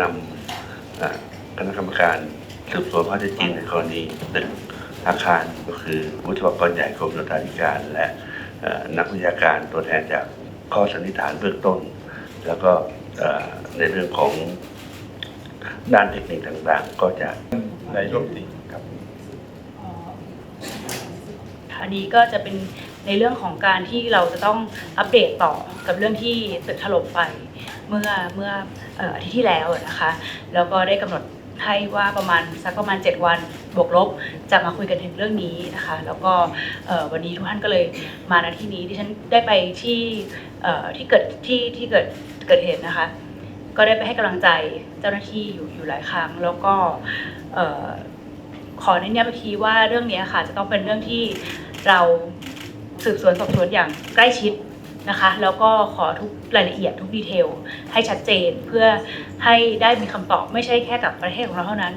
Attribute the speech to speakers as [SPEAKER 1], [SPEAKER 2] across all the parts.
[SPEAKER 1] นำคณะกรรมการสืบสวนข้อเท็จจริงในกรณีตึกอาคารก็คือวิศวกรใหญ่กรมโยธาธิการและนักวิชาการตัวแทนจากข้อสันนิษฐานเบื้องต้น แล้วก็ในเรื่องของด้านเทคนิคต่างๆ ก็จะ
[SPEAKER 2] ในยกรัฐมตรีครับ
[SPEAKER 3] อันนี้ก็จะเป็น ในเรื่องของการที่เราจะต้องอัปเดตต่อกับเรื่องที่ตึกถล่มไปเมื่อเมื่ออาทิตย์ที่แล้วนะคะแล้วก็ได้กำหนดให้ว่าประมาณสักประมาณ 7 วันบวกลบจะมาคุยกันถึงเรื่องนี้นะคะ แล้วก็วันนี้ทุกท่านก็เลยมาณที่นี้ดิฉันได้ไปที่ที่เกิดที่ที่เกิดเกิดเหตุนะคะ ก็ได้ไปให้กำลังใจเจ้าหน้าที่อยู่อยู่หลายครั้ง แล้วก็ขอเน้นย้ำอีกทีว่าเรื่องนี้ค่ะจะต้องเป็นเรื่องที่เรา สืบสวนสอบสวนอย่างใกล้ชิดนะคะ แล้วก็ขอทุกรายละเอียดทุกดีเทลให้ชัดเจนเพื่อให้ได้มีคำตอบไม่ใช่แค่กับประเทศของเราเท่านั้น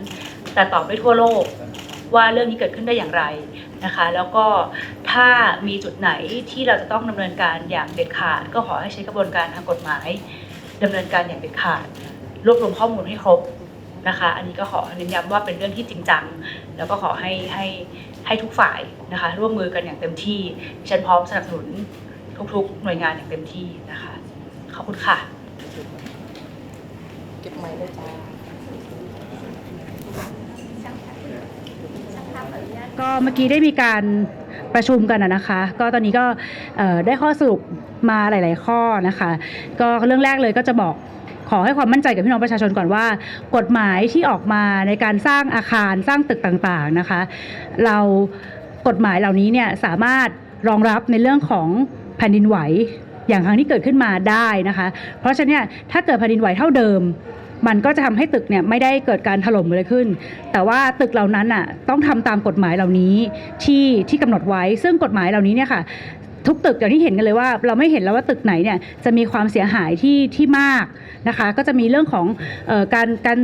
[SPEAKER 3] แต่ตอบไปทั่วโลกว่าเรื่องนี้เกิดขึ้นได้อย่างไรนะคะ แล้วก็ถ้ามีจุดไหนที่เราจะต้องดำเนินการอย่างเด็ดขาด ก็ขอให้ใช้กระบวนการทางกฎหมายดำเนินการอย่างเด็ดขาด รวบรวมข้อมูลให้ครบนะคะ อันนี้ก็ขอเน้นย้ำว่าเป็นเรื่องที่จริงจัง แล้วก็ขอให้ให้ ให้ทุกฝ่ายนะคะร่วมมือกันอย่างเต็มที่ดิฉันพร้อมสนับสนุนทุกๆ หน่วยงานอย่างเต็มที่นะคะขอบคุณค่ะ
[SPEAKER 4] เก็บไม้ด้วยจ้า
[SPEAKER 3] ก็เมื่อกี้ได้มีการประชุมกันอะนะคะ ก็ตอนนี้ก็เอ่อได้ข้อสรุปมาหลาย ๆ ข้อนะคะ ก็เรื่องแรกเลยก็จะบอก ขอให้ความมั่นใจกับพี่น้องประชาชนก่อนว่า กฎหมายที่ออกมาในการสร้างอาคารสร้างตึกต่างๆนะคะ เรากฎหมายเหล่านี้เนี่ยสามารถรองรับในเรื่องของแผ่นดินไหวอย่างครั้งที่เกิดขึ้นมาได้นะคะ เพราะฉะนั้นถ้าเกิดแผ่นดินไหวเท่าเดิม มันก็จะทำให้ตึกเนี่ยไม่ได้เกิดการถล่มเลยขึ้น แต่ว่าตึกเหล่านั้นอะต้องทำตามกฎหมายเหล่านี้ที่ที่กำหนดไว้ ซึ่งกฎหมายเหล่านี้เนี่ยค่ะ ทุกตึกอย่างที่เห็นกันเลยว่า เราไม่เห็นแล้วว่าตึกไหนเนี่ยจะมีความเสียหายที่ที่มากนะคะ ก็จะมีเรื่องของออการการ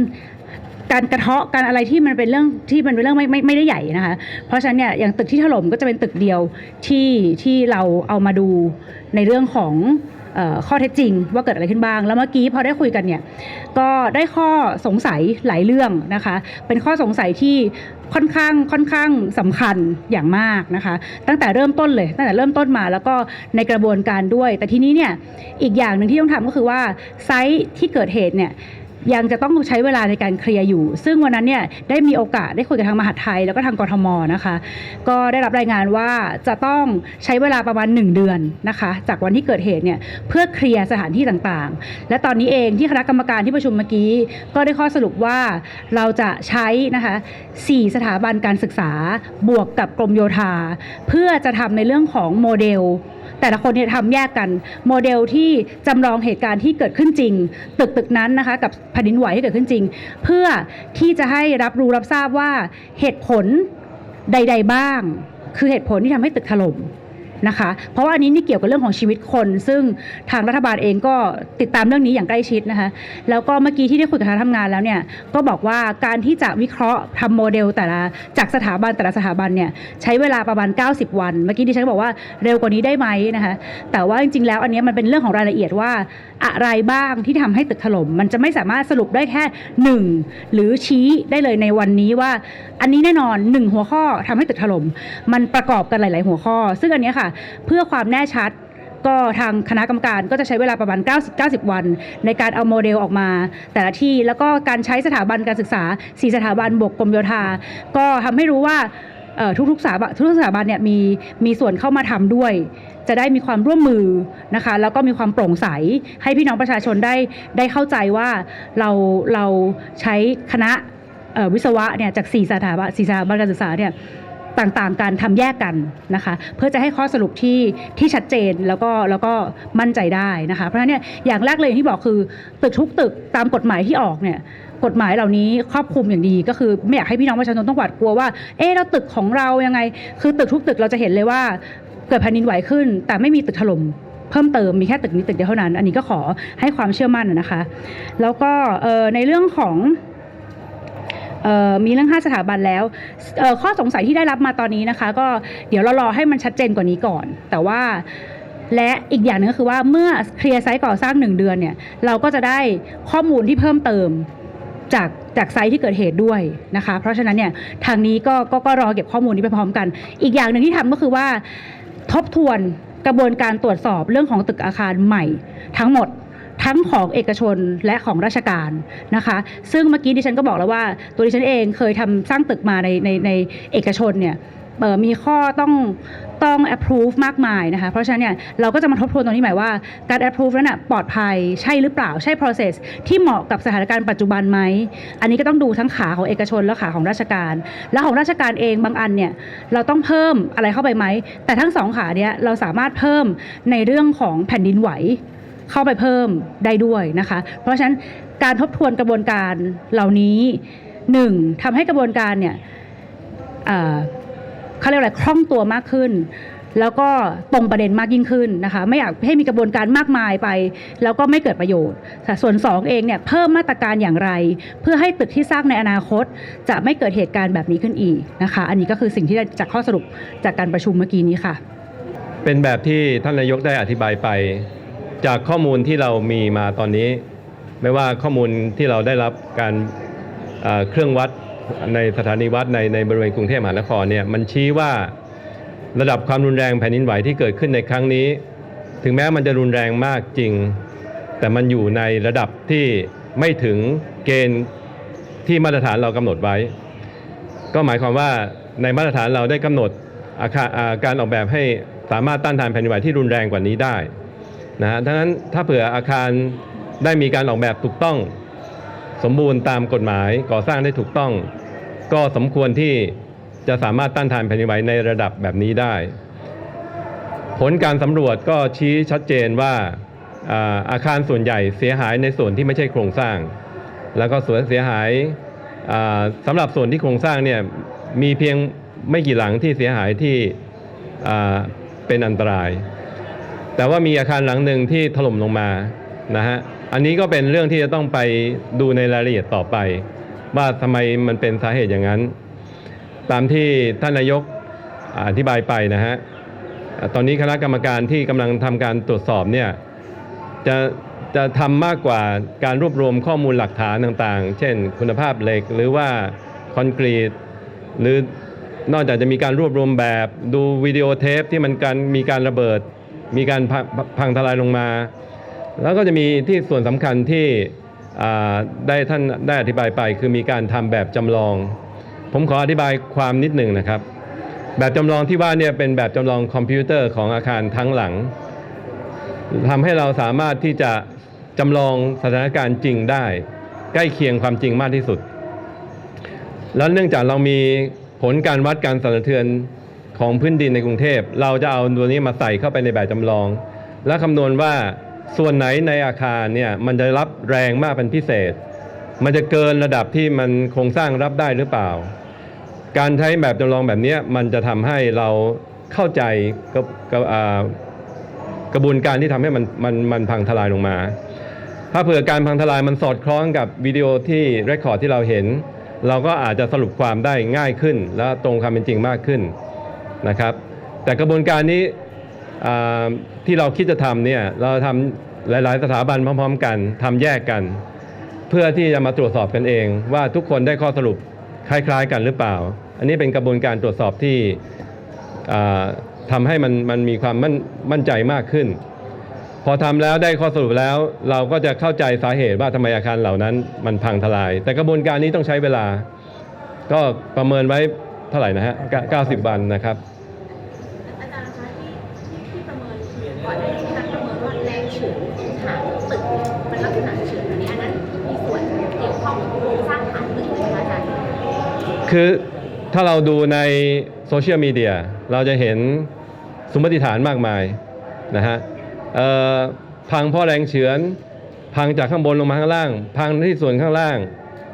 [SPEAKER 3] การกระเทาะการอะไรที่มันเป็นเรื่องที่มันเป็นเรื่องไม่ไม่ไม่ได้ใหญ่นะคะ เพราะฉะนั้นเนี่ยอย่างตึกที่ถล่มก็จะเป็นตึกเดียวที่ที่เราเอามาดูในเรื่องของ ข้อเท็จจริงว่าเกิดอะไรขึ้นบ้าง แล้วเมื่อกี้พอได้คุยกันเนี่ยก็ได้ข้อสงสัยหลายเรื่องนะคะ เป็นข้อสงสัยที่ค่อนข้างค่อนข้างสำคัญอย่างมากนะคะ ตั้งแต่เริ่มต้นเลยตั้งแต่เริ่มต้นมาแล้วก็ในกระบวนการด้วย แต่ทีนี้เนี่ยอีกอย่างหนึ่งที่ต้องทำก็คือว่าไซต์ที่เกิดเหตุเนี่ย ยังจะต้องใช้เวลาในการเคลียร์อยู่ ซึ่งวันนั้นเนี่ยได้มีโอกาสได้คุยกับทางมหาไทย แล้วก็ทางกรทมนะคะ ก็ได้รับรายงานว่าจะต้องใช้เวลาประมาณ 1 เดือนนะคะ จากวันที่เกิดเหตุเนี่ยเพื่อเคลียร์สถานที่ต่างๆ และตอนนี้เองที่คณะกรรมการที่ประชุมเมื่อกี้ ก็ได้ข้อสรุปว่าเราจะใช้นะคะ4สถาบันการศึกษาบวกกับกรมโยธา เพื่อจะทำในเรื่องของโมเดล แต่ละคนเนี่ยทำแยกกัน โมเดลที่จำลองเหตุการณ์ที่เกิดขึ้นจริง ตึกตึกนั้นนะคะกับแผ่นดินไหวที่เกิดขึ้นจริง เพื่อที่จะให้รับรู้รับทราบว่าเหตุผลใด ๆ บ้าง คือเหตุผลที่ทำให้ตึกถล่ม นะคะ เพราะว่าอันนี้นี่เกี่ยวกับเรื่องของชีวิตคน ซึ่งทางรัฐบาลเองก็ติดตามเรื่องนี้อย่างใกล้ชิดนะคะ แล้วก็เมื่อกี้ที่ได้คุยกับทางทำงานแล้วเนี่ยก็บอกว่าการที่จะวิเคราะห์ทาโมเดลแต่ละจากสถาบันแต่ละสถาบันเนี่ยใช้เวลาประมาณ 90 วัน เมื่อกี้ดิฉันบอกว่าเร็วกว่านี้ได้ไหมนะคะ แต่ว่าจริงๆแล้วอันนี้มันเป็นเรื่องของรายละเอียดว่า อะไรบ้างที่ทำให้ตึกถล่มมันจะไม่สามารถสรุปได้แค่หนึ่งหรือชี้ได้เลยในวันนี้ว่า อันนี้แน่นอนหนึ่งหัวข้อทำให้ตึกถล่มมันประกอบกันหลาย ๆ หัวข้อ ซึ่งอันนี้ค่ะ เพื่อความแน่ชัดก็ทางคณะกรรมการก็จะใช้เวลาประมาณ 90 90 วัน ในการเอาโมเดลออกมา แต่ละที่แล้วก็การใช้สถาบันการศึกษา 4 สถาบันบวกกรมโยธา ก็ทำให้รู้ว่าทุกๆสถาบันทุกๆสถาบันเนี่ยมีมีส่วนเข้ามาทำด้วย จะได้มีความร่วมมือนะคะแล้วก็มีความโปร่งใสให้พี่น้องประชาชนได้ได้เข้าใจว่าเราเราใช้คณะวิศวะเนี่ยจาก 4 สถาบัน4สถาบันการศึกษาเนี่ยต่างๆ การทำแยกกันนะคะ เพื่อจะให้ข้อสรุปที่ที่ชัดเจนแล้วก็แล้วก็มั่นใจได้นะคะ เพราะฉะนั้นเนี่ยอย่างแรกเลยที่บอกคือตึกทุกตึกตามกฎหมายที่ออกเนี่ยกฎหมายเหล่านี้ครอบคลุมอย่างดีก็คือไม่อยากให้พี่น้องประชาชนต้องหวาดกลัวว่า เอ๊ะแล้วตึกของเรายังไง คือตึกทุกตึกเราจะเห็นเลยว่า เกิดแผ่นดินไหวขึ้น แต่ไม่มีตึกถล่มเพิ่มเติมมีแค่ตึกนี้ตึกเดียวเท่านั้น อันนี้ก็ขอให้ความเชื่อมั่นนะคะ แล้วก็ในเรื่องของมีเรื่อง 5 สถาบันแล้วข้อสงสัยที่ได้รับมาตอนนี้นะคะ ก็เดี๋ยวเรารอให้มันชัดเจนกว่านี้ก่อน แต่ว่าและอีกอย่างหนึงก็คือว่าเมื่อเคลียร์ไซต์ก่อสร้าง 1 เดือนเนี่ยเราก็จะได้ข้อมูลที่เพิ่มเติมจากจากไซต์ที่เกิดเหตุด้วยนะคะ เพราะฉะนั้นเนี่ยทางนี้ก็ก็ก็รอเก็บข้อมูลนี้ไปพร้อมกัน อีกอย่างหนึ่งที่ทำก็คือว่า ทบทวนกระบวนการตรวจสอบเรื่องของตึกอาคารใหม่ ทั้งหมดทั้งของเอกชนและของราชการนะคะ ซึ่งเมื่อกี้ดิฉันก็บอกแล้วว่า ตัวดิฉันเองเคยทำสร้างตึกมาในในในเอกชนเนี่ย มีข้อต้องต้อง approve มากมายนะคะ เพราะฉะนั้นเนี่ยเราก็จะมาทบทวนตรงนี้หมายว่าการ approve นั้นนะปลอดภัยใช่หรือเปล่าใช่ process ที่เหมาะกับสถานการณ์ปัจจุบันไหม อันนี้ก็ต้องดูทั้งขาของเอกชนและขาของราชการ แล้วของราชการเองบางอันเนี่ยเราต้องเพิ่มอะไรเข้าไปไหม แต่ทั้งสองขาเนี่ยเราสามารถเพิ่มในเรื่องของแผ่นดินไหวเข้าไปเพิ่มได้ด้วยนะคะ เพราะฉะนั้นการทบทวนกระบวนการเหล่านี้หนึ่งทำให้กระบวนการเนี่ย เอ่อเขาเรียกอะไรคล่องตัวมากขึ้น แล้วก็ตรงประเด็นมากยิ่งขึ้นนะคะ ไม่อยากให้มีกระบวนการมากมายไป แล้วก็ไม่เกิดประโยชน์ส่วนสองเองเนี่ยเพิ่มมาตรการอย่างไร เพื่อให้ตึกที่สร้างในอนาคต จะไม่เกิดเหตุการณ์แบบนี้ขึ้นอีกนะคะ อันนี้ก็คือสิ่งที่ได้จากข้อสรุปจากการประชุมเมื่อกี้นี้ค่ะ
[SPEAKER 2] เป็นแบบที่ท่านนายกได้อธิบายไป จากข้อมูลที่เรามีมาตอนนี้ ไม่ว่าข้อมูลที่เราได้รับการเครื่องวัด ในสถานีวัดในในบริเวณกรุงเทพมหานครเนี่ยมันชี้ว่าระดับความรุนแรงแผ่นดินไหวที่เกิดขึ้นในครั้งนี้ ถึงแม้มันจะรุนแรงมากจริง แต่มันอยู่ในระดับที่ไม่ถึงเกณฑ์ที่มาตรฐานเรากำหนดไว้ ก็หมายความว่าในมาตรฐานเราได้กำหนดอาคารอ่าการออกแบบให้สามารถต้านทานแผ่นดินไหวที่รุนแรงกว่านี้ได้นะฮะดังนั้นถ้าเผื่ออาคารได้มีการออกแบบถูกต้อง สมบูรณ์ตามกฎหมายก่อสร้างได้ถูกต้อง ก็สมควรที่จะสามารถต้านทานแผ่นดินไหวในระดับแบบนี้ได้ ผลการสำรวจก็ชี้ชัดเจนว่าอาคารส่วนใหญ่เสียหายในส่วนที่ไม่ใช่โครงสร้าง แล้วก็ส่วนเสียหายสำหรับส่วนที่โครงสร้างเนี่ยมีเพียงไม่กี่หลังที่เสียหายที่เป็นอันตราย แต่ว่ามีอาคารหลังหนึ่งที่ถล่มลงมานะฮะ อันนี้ก็เป็นเรื่องที่จะต้องไปดูในรายละเอียดต่อไป ว่าทำไมมันเป็นสาเหตุอย่างนั้น ตามที่ท่านนายกอธิบายไปนะฮะตอนนี้คณะกรรมการที่กำลังทำการตรวจสอบเนี่ยจะจะทำมากกว่าการรวบรวมข้อมูลหลักฐานต่างๆ เช่น คุณภาพเหล็กหรือว่าคอนกรีต หรือนอกจากจะมีการรวบรวมแบบดูวิดีโอเทปที่มันการมีการระเบิด มีการพพังทลายลงมา แล้วก็จะมีที่ส่วนสำคัญที่ได้ท่านได้อธิบายไป คือมีการทำแบบจำลอง ผมขออธิบายความนิดหนึ่งนะครับ แบบจำลองที่ว่าเนี่ยเป็นแบบจำลองคอมพิวเตอร์ของอาคารทั้งหลังทำให้เราสามารถที่จะจำลองสถานการณ์จริงได้ ใกล้เคียงความจริงมากที่สุด แล้วเนื่องจากเรามีผลการวัดการสั่นสะเทือนของพื้นดินในกรุงเทพ เราจะเอาตัวนี้มาใส่เข้าไปในแบบจำลอง และคำนวณว่า ส่วนไหนในอาคารเนี่ยมันจะรับแรงมากเป็นพิเศษ มันจะเกินระดับที่มันโครงสร้างรับได้หรือเปล่า การใช้แบบจำลองแบบนี้มันจะทำให้เราเข้าใจกับกระบวนการที่ทำให้มันมันมันพังทลายลงมา ถ้าเผื่อการพังทลายมันสอดคล้องกับวิดีโอที่เรคคอร์ดที่เราเห็น เราก็อาจจะสรุปความได้ง่ายขึ้น และตรงความเป็นจริงมากขึ้นนะครับ แต่กระบวนการนี้ ที่เราคิดจะทำเนี่ยเราทำหลาย ๆ สถาบันพร้อม ๆ กันทำแยกกัน เพื่อที่จะมาตรวจสอบกันเอง ว่าทุกคนได้ข้อสรุปคล้าย ๆ กันหรือเปล่า อันนี้เป็นกระบวนการตรวจสอบที่ทำให้มันมันมีความมั่นมั่นใจมากขึ้น พอทำแล้วได้ข้อสรุปแล้วเราก็จะเข้าใจสาเหตุว่าทำไมอาคารเหล่านั้นมันพังทลาย แต่กระบวนการนี้ต้องใช้เวลา ก็ประเมินไว้เท่าไหร่นะฮะเก้า90 วันนะครับ
[SPEAKER 4] คือ
[SPEAKER 2] ถ้าเราดูในโซเชียลมีเดียเราจะเห็นสมมติฐานมากมายนะฮะพังเพราะแรงเฉือน พังจากข้างบนลงมาข้างล่าง พังที่ส่วนข้างล่าง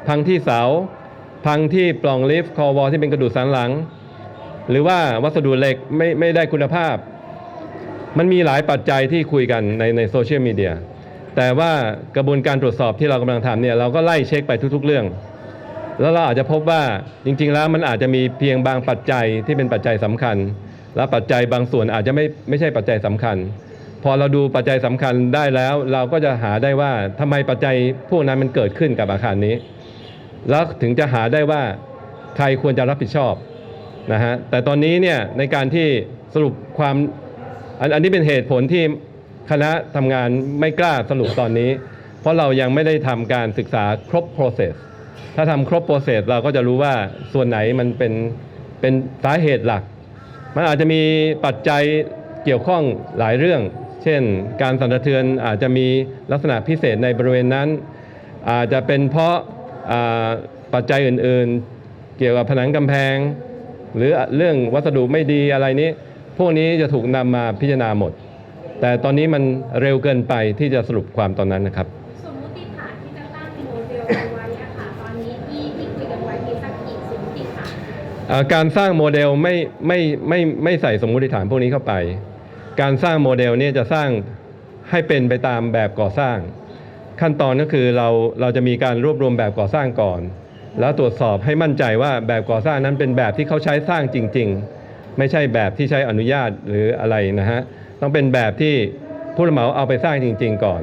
[SPEAKER 2] พังที่เสา พังที่ปล่องลิฟต์คอวอลที่เป็นกระดูกสันหลัง หรือว่าวัสดุเหล็กไม่ไม่ได้คุณภาพ มันมีหลายปัจจัยที่คุยกันในในโซเชียลมีเดียแต่ว่ากระบวนการตรวจสอบที่เรากำลังทำเนี่ยเราก็ไล่เช็คไปทุก ๆ เรื่อง แล้วเราอาจจะพบว่าจริง ๆ แล้วมันอาจจะมีเพียงบางปัจจัยที่เป็นปัจจัยสำคัญ และปัจจัยบางส่วนอาจจะไม่ไม่ใช่ปัจจัยสำคัญ พอเราดูปัจจัยสำคัญได้แล้ว เราก็จะหาได้ว่าทำไมปัจจัยพวกนั้นมันเกิดขึ้นกับอาคารนี้ แล้วถึงจะหาได้ว่าใครควรจะรับผิดชอบนะฮะแต่ตอนนี้เนี่ยในการที่สรุปความอันอันนี้เป็นเหตุผลที่คณะทำงานไม่กล้าสรุปตอนนี้ เพราะเรายังไม่ได้ทำการศึกษาครบ process ถ้าทำครบ process เราก็จะรู้ว่าส่วนไหนมันเป็นเป็นสาเหตุหลัก มันอาจจะมีปัจจัยเกี่ยวข้องหลายเรื่อง เช่น การสั่นสะเทือนอาจจะมีลักษณะพิเศษในบริเวณนั้น อาจจะเป็นเพราะาปัจจัยอื่นๆ เกี่ยวกับผนังกำแพง หรือเรื่องวัสดุไม่ดีอะไรนี้ พวกนี้จะถูกนำมาพิจารณาหมด แต่ตอนนี้มันเร็วเกินไปที่จะสรุปความตอนนั้นนะครับ
[SPEAKER 4] กา
[SPEAKER 2] รสร้างโมเดลไม่ไม่ไม่ไม่ใส่สมมุติฐานพวกนี้เข้าไป การสร้างโมเดลเนี่ยจะสร้างให้เป็นไปตามแบบก่อสร้าง ขั้นตอนก็คือเราเราจะมีการรวบรวมแบบก่อสร้างก่อน แล้วตรวจสอบให้มั่นใจว่าแบบก่อสร้างนั้นเป็นแบบที่เขาใช้สร้างจริง ๆ ไม่ใช่แบบที่ใช้อนุญาตหรืออะไรนะฮะต้องเป็นแบบที่ผู้รับเหมาเอาไปสร้างจริง ๆ ก่อน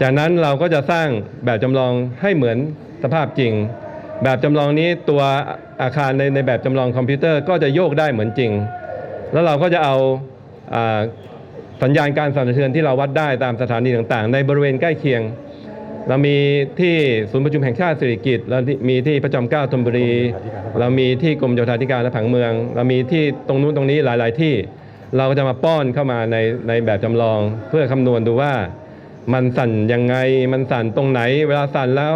[SPEAKER 2] จากนั้นเราก็จะสร้างแบบจำลองให้เหมือนสภาพจริง แบบจำลองนี้ตัวอาคารในในแบบจำลองคอมพิวเตอร์ก็จะโยกได้เหมือนจริง แล้วเราก็จะเอาสัญญาณการสั่นสะเทือนที่เราวัดได้ตามสถานีต่างๆ ในบริเวณใกล้เคียง เรามีที่ศูนย์ประชุมแห่งชาติสิริกิติ์เรามีที่พระจอมเกล้าธนบุรี เรามีที่กรมโยธาธิการและผังเมือง เรามีที่ตรงนู้นตรงนี้หลาย ๆ ที่เราก็จะมาป้อนเข้ามาในในแบบจำลอง เพื่อคำนวณดูว่ามันสั่นยังไงมันสั่นตรงไหน เวลาสั่นแล้ว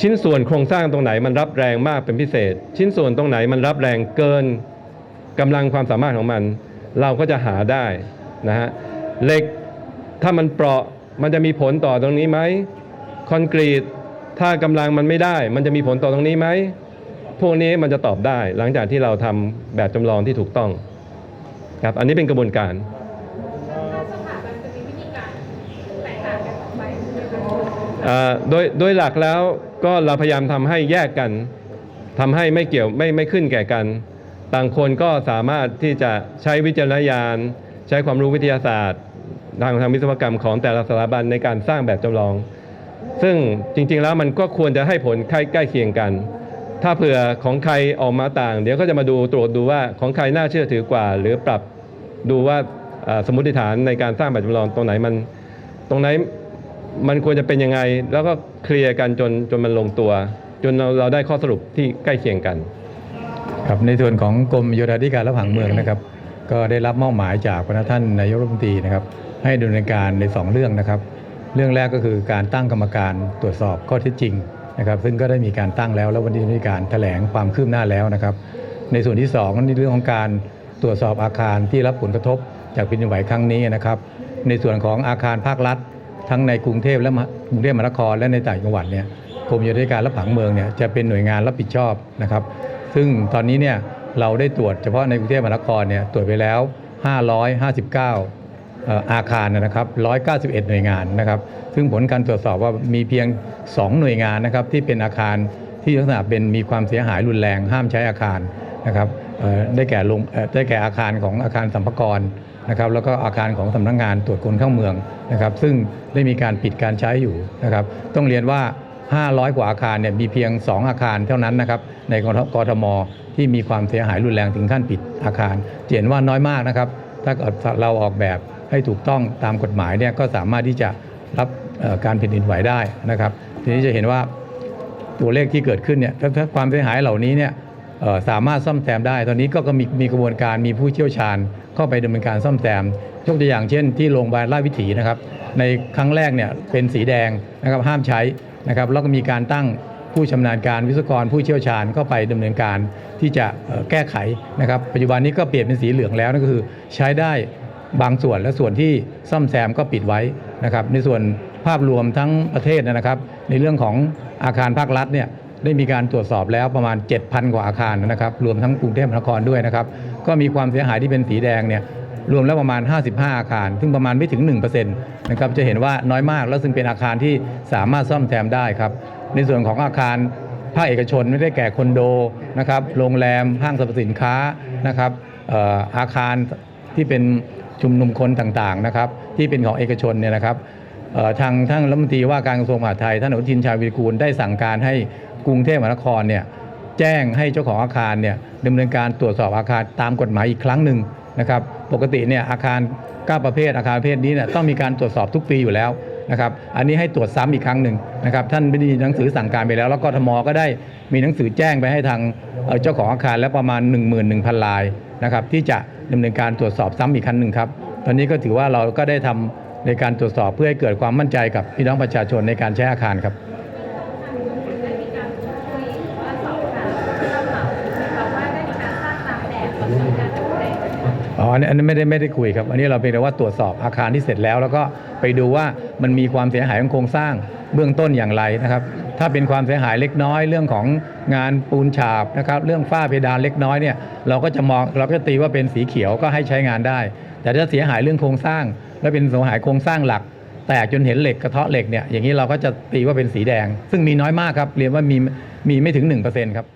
[SPEAKER 2] ชิ้นส่วนโครงสร้างตรงไหนมันรับแรงมากเป็นพิเศษ ชิ้นส่วนตรงไหนมันรับแรงเกินกำลังความสามารถของมัน เราก็จะหาได้นะฮะเหล็กถ้ามันเปราะมันจะมีผลต่อตรงนี้ไหมคอนกรีตถ้ากำลังมันไม่ได้ มันจะมีผลต่อตรงนี้ไหมพวกนี้มันจะตอบได้หลังจากที่เราทำแบบจำลองที่ถูกต้องครับอันนี้เป็นกระบวนการ
[SPEAKER 4] ถ้าสถาบันจะมีวิธีการแตกต่างกันออกไปใช่ไหมคะ
[SPEAKER 2] อ่าโดยโดยหลักแล้ว ก็เราพยายามทำให้แยกกันทำให้ไม่เกี่ยวไม่ไม่ขึ้นแก่กัน ต่างคนก็สามารถที่จะใช้วิจารณญาณ ใช้ความรู้วิทยาศาสตร์ ทางทางวิศวกรรมของแต่ละสถาบันในการสร้างแบบจำลอง ซึ่งจริงๆแล้วมันก็ควรจะให้ผลใกล้ใกล้เคียงกัน ถ้าเผื่อของใครออกมาต่าง เดี๋ยวก็จะมาดูตรวจดูว่าของใครน่าเชื่อถือกว่า หรือปรับดูว่าอ่าสมมติฐานในการสร้างแบบจำลองตรงไหนมันตรงไหน มันควรจะเป็นยังไง แล้วก็เคลียร์กันจนจนมันลงตัว จนเราเราได้ข้อสรุปที่ใกล้เคียงกัน
[SPEAKER 5] ครับในส่วนของกรมโยธาธิการและผังเมืองนะครับ ก็ได้รับมอบหมายจากพระท่านนายกรัฐมนตรีนะครับ ให้ดำเนินการใน 2 เรื่องนะครับ เรื่องแรกก็คือการตั้งกรรมการตรวจสอบข้อเท็จจริงนะครับซึ่งก็ได้มีการตั้งแล้วแล้ววันนี้มีการแถลงความคืบหน้าแล้วนะครับ ในส่วนที่2ในเรื่องของการตรวจสอบอาคารที่รับผลกระทบจากแผ่นดินไหวครั้งนี้นะครับ ในส่วนของอาคารภาครัฐ ทั้งในกรุงเทพและมกรุงเทพมหานครและในต่างจังหวัดเนี่ยกรมโยธาธิการและผังเมืองเนี่ยจะเป็นหน่วยงานรับผิดชอบนะครับ ซึ่งตอนนี้เนี่ยเราได้ตรวจเฉพาะในกรุงเทพมหานครเนี่ยตรวจไปแล้ว 559 อาคารนะครับ 191 หน่วยงานนะครับ ซึ่งผลการตรวจสอบว่ามีเพียง 2 หน่วยงานนะครับที่เป็นอาคารที่ลักษณะเป็นมีความเสียหายรุนแรงห้ามใช้อาคารนะครับได้แก่ลงได้แก่อาคารของอาคารสัมภาร นะครับแล้วก็อาคารของสำนักงานตรวจคนเข้าเมืองนะครับซึ่งได้มีการปิดการใช้อยู่นะครับต้องเรียนว่า 500 กว่าอาคารเนี่ยมีเพียง 2 อาคารเท่านั้นนะครับในกรทมที่มีความเสียหายรุนแรงถึงขั้นปิดอาคารจะเห็นว่าน้อยมากนะครับถ้าเราออกแบบให้ถูกต้องตามกฎหมายเนี่ยก็สามารถที่จะรับการแผ่นดินไหวได้นะครับ ทีนี้จะเห็นว่าตัวเลขที่เกิดขึ้นเนี่ยถ้าความเสียหายเหล่านี้เนี่ย สามารถซ่อมแซมได้ ตอนนี้ก็มีมีกระบวนการมีผู้เชี่ยวชาญ เข้าไปดำเนินการซ่อมแซมยกตัวอย่างเช่น ที่โรงพยาบาลราชวิถีนะครับ ในครั้งแรกเนี่ยเป็นสีแดงนะครับห้ามใช้นะครับแล้วก็มีการตั้งผู้ชำนาญการวิศวกรผู้เชี่ยวชาญเข้าไปดำเนินการที่จะแก้ไขนะครับปัจจุบันนี้ก็เปลี่ยนเป็นสีเหลืองแล้วนั่นก็คือใช้ได้บางส่วนและส่วนที่ซ่อมแซมก็ปิดไว้นะครับในส่วนภาพรวมทั้งประเทศนะครับ ในเรื่องของอาคารภาครัฐเนี่ย ได้มีการตรวจสอบแล้วประมาณ 7,000 กว่าอาคารนะครับ รวมทั้งกรุงเทพมหานครด้วยนะครับ ก็มีความเสียหายที่เป็นสีแดงเนี่ยรวมแล้วประมาณ 55 อาคาร ซึ่งประมาณไม่ถึง1%นะครับจะเห็นว่าน้อยมากแล้วซึ่งเป็นอาคารที่สามารถซ่อมแซมได้ครับ ในส่วนของอาคารภาคเอกชนไม่ได้แก่คอนโดนะครับโรงแรมห้างสรรพสินค้านะครับออาคารที่เป็นชุมนุมคนต่างๆนะครับที่เป็นของเอกชนเนี่ยนะครับทางท่านรัฐมนตรีว่าการกระทรวงมหาดไทยท่านอนุทินชาญวิรกูลได้สั่งการให้ กรุงเทพมหานครเนี่ยแจ้งให้เจ้าของอาคารเนี่ยดำเนินการตรวจสอบอาคารตามกฎหมายอีกครั้งหนึ่งนะครับปกติเนี่ยอาคาร9ประเภทอาคารประเภทนี้เนี่ยต้องมีการตรวจสอบทุกปีอยู่แล้วนะครับอันนี้ให้ตรวจซ้ำอีกครั้งหนึ่งนะครับท่านได้มีหนังสือสั่งการไปแล้ว แล้วกทมก็ได้มีหนังสือแจ้งไปให้ทางเจ้าของอาคารแล้วประมาณ 11,000ลายนะครับที่จะดำเนินการตรวจสอบซ้ำอีกครั้งหนึ่งครับตอนนี้ก็ถือว่าเราก็ได้ทำในการตรวจสอบเพื่อให้เกิดความมั่นใจกับพี่น้องประชาชนในการใช้อาคารครับ อ๋ออันนี้อันนี้ไม่ได้ไม่ได้คุยครับ อันนี้เราเพียงแต่ว่าตรวจสอบอาคารที่เสร็จแล้ว แล้วก็ไปดูว่ามันมีความเสียหายของโครงสร้างเบื้องต้นอย่างไรนะครับ ถ้าเป็นความเสียหายเล็กน้อย เรื่องของงานปูนฉาบนะครับ เรื่องฝ้าเพดานเล็กน้อยเนี่ยเราก็จะมองเราก็จะตีว่าเป็นสีเขียวก็ให้ใช้งานได้ แต่ถ้าเสียหายเรื่องโครงสร้าง และเป็นเสียหายโครงสร้างหลัก แตกจนเห็นเหล็กกระเทาะเหล็กเนี่ยอย่างนี้เราก็จะตีว่าเป็นสีแดง ซึ่งมีน้อยมากครับเรียนว่ามีมีไม่ถึง1%ครับ